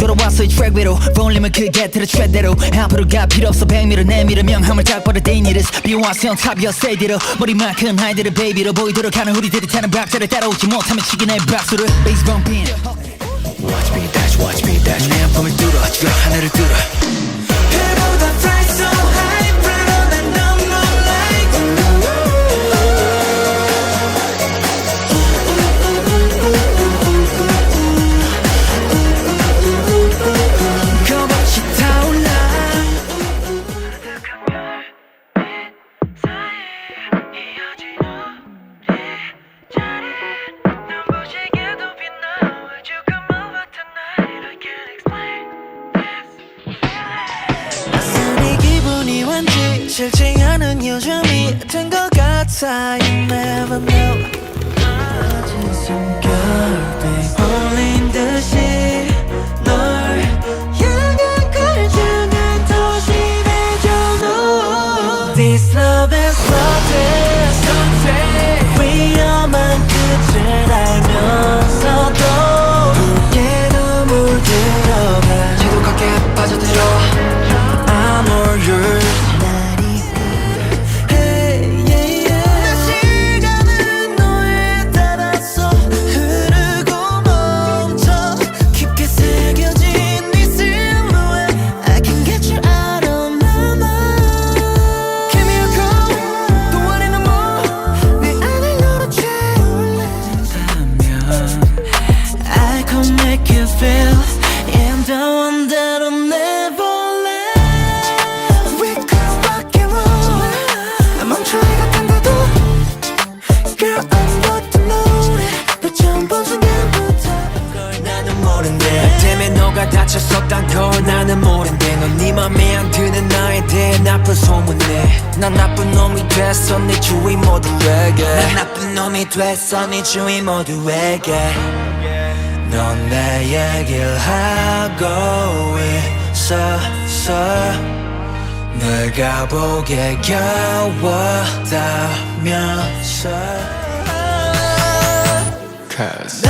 돌아왔어 이 트랙 위로 볼륨을 크게 들어 최대로. 앞으로 가 필요 없어 백미러 내밀어. 명함을 딱 버려 they need us. 비와서 형 탑이야 say it 머리만 큰 하이들을 베이비로 보이도록 하는 우리들이 타는 박자를 따라오지 못하면 치긴 해 박수를. 베이스 범핀 Watch me dash watch me dash. 내 아픔을 뚫 왠지 싫지 않은 요즘이 된 것 같아. You never know make you feel And the one that'll never let We could rock and roll. 멈춰이 같은데도 Girl I'm to know 너 처음 본 순간부터 걸 나는 모른대. 나 때문에 너가 다쳤었단 걸 나는 모른대. 넌네 맘에 안 드는 나에 대해 나쁜 소문내. 난 나쁜 놈이 됐어 네 주위 모두에게. 난 나쁜 놈이 됐어 네 주위 모두에게 넌내 얘기를 하고 있었어. 내가 보기에 겨웠다면서. 나의